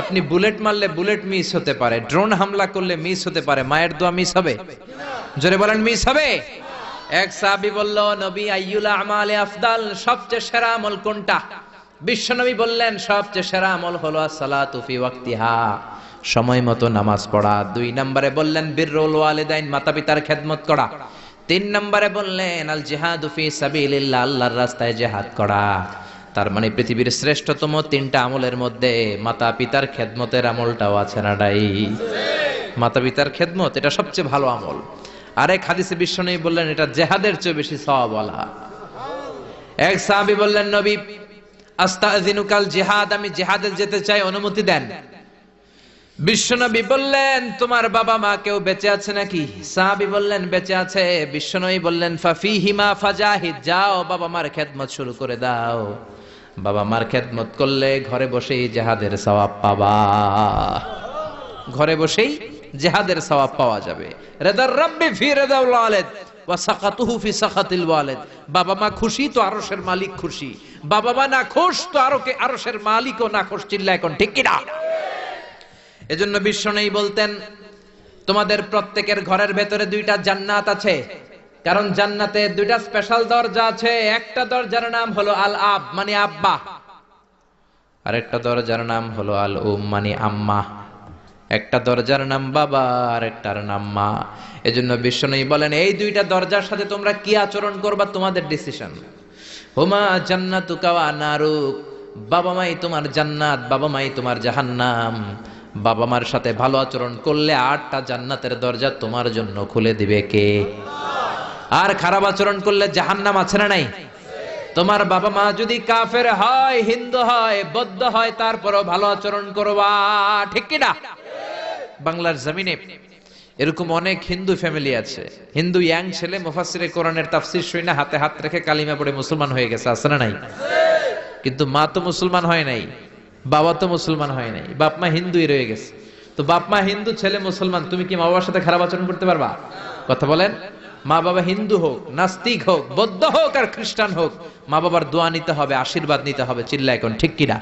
আপনি বুলেট মারলে bullet miss হতে পারে ড্রোন হামলা করলে মিস হতে পারে, মায়ের দোয়া মিস হবে? জোরে বলেন মিস হবে? এক সাহাবী বলল, নবী, আইয়ুল আমালে আফদাল, সবচেয়ে সেরা আমল কোনটা? বিশ্বনবী বললেন, সবচেয়ে সেরা আমল হলো সালাতু ফি ওয়াক্তিহা, সময় মতো নামাজ পড়া। দুই নম্বরে বললেন বিররুল ওয়ালিদাইন মাতা পিতার খেদমত করা। তিন নম্বরে বললেন, আল জিহাদু ফি সাবিলিল্লাহ, আল্লাহর রাস্তায় জিহাদ করা। তার মানে পৃথিবীর শ্রেষ্ঠতম তিনটা আমলের মধ্যে মাতা পিতার খেদমতের আমলটাও আছে না ডাই মাতা পিতার খেদমত, এটা সবচেয়ে ভালো আমল। আরেক হাদিসে নেই বললেন, এটা জেহাদের চেয়ে বেশি সওয়াবওয়ালা এক সাহাবী বললেন, নবী, আস্তাজিনুকাল জেহাদ, আমি জিহাদে যেতে চাই, অনুমতি দেন। বিশ্বনবী বললেন, তোমার বাবা মা কেউ বেঁচে আছে নাকি? সাহাবী বললেন, বেঁচে আছে। বিশ্বনবী বললেন ফাফি ফাফিহিমা ফাজাহিদ, যাও বাবা মার খেদমত শুরু করে দাও। বাবা মার খেদমত করলে ঘরে বসেই জেহাদের সওয়াব পাবা। ঘরে বসেই জেহাদের সওয়াব পাওয়া যাবে। রেদার রাব্বি ফি রেদাউল ওয়ালিদ ওয়া সাকাতুহু ফি সাকাতিল ওয়ালিদ। বাবা মা খুশি তো আরশের মালিক খুশি। বাবা মা না খুশ তো আরকে আরশের মালিকও না খুশ চিল্লা এখন ঠিক কি না এজন্য বিশ্ব নেই বলতেন, তোমাদের প্রত্যেকের ঘরের ভেতরে দুইটা জান্নাত আছে। কারণ জান্নাতে দুইটা স্পেশাল দরজা আছে। একটা দরজার নাম হলো আল আব মানে আব্বা। আর একটা দরজার নাম হলো আল উম মানে আম্মা। একটা দরজার নাম বাবা আর একটার নাম মা। এজন্য নেই বলেন, এই দুইটা দরজার সাথে তোমরা কি আচরণ করবা তোমাদের ডিসিশন হুমা জান্নাতুকা নারুক, বাবা মাই তোমার জান্নাত, বাবা মাই তোমার জাহান্নাম। বাবা মার সাথে ভালো আচরণ করলে আটটা জান্নাতের দরজা তোমার জন্য খুলে দিবে কে? আর খারাপ আচরণ করলে জাহান্নাম আছে না নাই? তোমার বাবা মা যদি কাফের হয়, হিন্দু হয়, বৌদ্ধ হয়, তারপরও ভালো আচরণ করবা, ঠিক কি না বাংলার জমিনে এরকম অনেক হিন্দু ফ্যামিলি আছে। হিন্দু ইয়াং ছেলে মুফাসিরে কোরআনের তাফসির শুই না, হাতে হাত রেখে কালিমা পড়ে মুসলমান হয়ে গেছে, আছে না নাই? কিন্তু মা তো মুসলমান হয় নাই। বাবা তো মুসলমান হয় নাই, বাপ মা হিন্দুই রয়ে গেছে। তো বাপ মা হিন্দু, ছেলে মুসলমান, তুমি কি মা বাবার সাথে খারাপ আচরণ করতে পারবা? কথা বলেন, মা বাবা হিন্দু হোক, নাস্তিক হোক, বৌদ্ধ হোক আর খ্রিস্টান হোক, মা বাবার দোয়া নিতে হবে, আশীর্বাদ নিতে হবে চিল্লা এখন ঠিক কিনা?